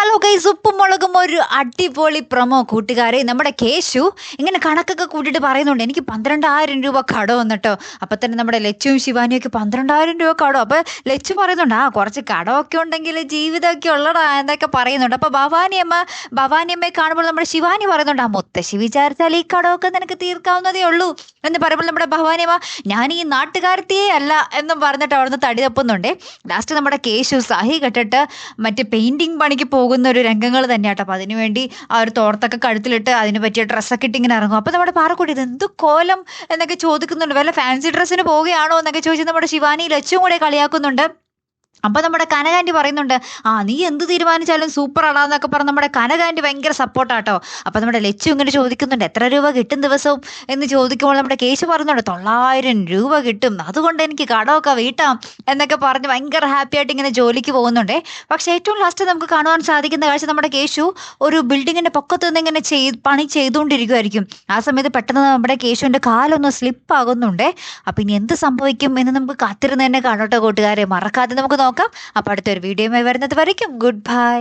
Hello guys ഉപ്പും മുളകും ഒരു അടിപൊളി പ്രൊമോ കൂട്ടുകാരെ. നമ്മുടെ കേശു ഇങ്ങനെ കണക്കൊക്കെ കൂട്ടിയിട്ട് പറയുന്നുണ്ട്. എനിക്ക് പന്ത്രണ്ടായിരം രൂപ കടം വന്നിട്ടോ. അപ്പം തന്നെ നമ്മുടെ ലച്ചുവും ശിവാനിയും ഒക്കെ പന്ത്രണ്ടായിരം രൂപ കടം. അപ്പോൾ ലച്ചു പറയുന്നുണ്ട് ആ കുറച്ച് കടമൊക്കെ ഉണ്ടെങ്കിൽ ജീവിതമൊക്കെ ഉള്ളടാ എന്നൊക്കെ പറയുന്നുണ്ട്. അപ്പോൾ ഭവാനിയമ്മ ഭവാനിയമ്മയെ കാണുമ്പോൾ നമ്മുടെ ശിവാനി പറയുന്നുണ്ട് ആ മുത്തശ്ശി വിചാരിച്ചാൽ ഈ കടമൊക്കെ നിനക്ക് തീർക്കാവുന്നതേ ഉള്ളൂ എന്ന് പറയുമ്പോൾ നമ്മുടെ ഭവാനിയമ്മ ഞാൻ ഈ നാട്ടുകാരത്തിയേ അല്ല എന്നും പറഞ്ഞിട്ട് അവിടുന്ന് തടി തപ്പുന്നുണ്ട്. ലാസ്റ്റ് നമ്മുടെ കേശു സഹി കെട്ടിട്ട് മറ്റേ പെയിന്റിങ് പണിക്ക് പോകുന്ന ഒരു രംഗങ്ങൾ തന്നെയാട്ടോ. അപ്പോൾ അതിനുവേണ്ടി ആ ഒരു തോർത്തൊക്കെ കഴുത്തിലിട്ട് അതിന് പറ്റിയ ഡ്രസ്സൊക്കെ ഇട്ട് ഇങ്ങനെ ഇറങ്ങും. അപ്പോൾ നമ്മുടെ പാറക്കുട്ടി ഇത് എന്ത് കോലം എന്നൊക്കെ ചോദിക്കുന്നുണ്ട്. വല്ല ഫാൻസി ഡ്രസ്സിന് പോവുകയാണോ എന്നൊക്കെ ചോദിച്ച് നമ്മുടെ ശിവാനി ലച്ചും കൂടെ കളിയാക്കുന്നുണ്ട്. അപ്പോൾ നമ്മുടെ കനകാന്റി പറയുന്നുണ്ട് ആ നീ എന്ത് തീരുമാനിച്ചാലും സൂപ്പർ ആടാന്നൊക്കെ പറഞ്ഞ് നമ്മുടെ കനകാന്റി ഭയങ്കര സപ്പോർട്ടാട്ടോ അപ്പോൾ നമ്മുടെ ലച്ചു ഇങ്ങനെ ചോദിക്കുന്നുണ്ട് എത്ര രൂപ കിട്ടും ദിവസവും? എന്ന് ചോദിക്കുമ്പോൾ നമ്മുടെ കേശു പറയുന്നുണ്ട് തൊള്ളായിരം രൂപ കിട്ടും. അതുകൊണ്ട് എനിക്ക് കടമൊക്കെ വീട്ടാം എന്നൊക്കെ പറഞ്ഞ് ഭയങ്കര ഹാപ്പി ആയിട്ട് ഇങ്ങനെ ജോലിക്ക് പോകുന്നുണ്ടേ. പക്ഷേ ഏറ്റവും ലാസ്റ്റ് നമുക്ക് കാണുവാൻ സാധിക്കുന്ന കാഴ്ച നമ്മുടെ കേശു ഒരു ബിൽഡിങ്ങിന്റെ പൊക്കത്ത് നിന്ന് ഇങ്ങനെ പണി ചെയ്തുകൊണ്ടിരിക്കുമായിരിക്കും ആ സമയത്ത് പെട്ടെന്ന് നമ്മുടെ കേശുവിന്റെ കാലൊന്ന് സ്ലിപ്പ് ആകുന്നുണ്ടേ. അപ്പം ഇനി എന്ത് സംഭവിക്കും എന്ന് നമുക്ക് കാത്തിരുന്ന് തന്നെ കാണട്ടെ കൂട്ടുകാരെ. മറക്കാതെ നമുക്ക് നോക്കാം. അപ്പോൾ അടുത്തൊരു വീഡിയോയുമായി വരുന്നത് വരയ്ക്കും. Good bye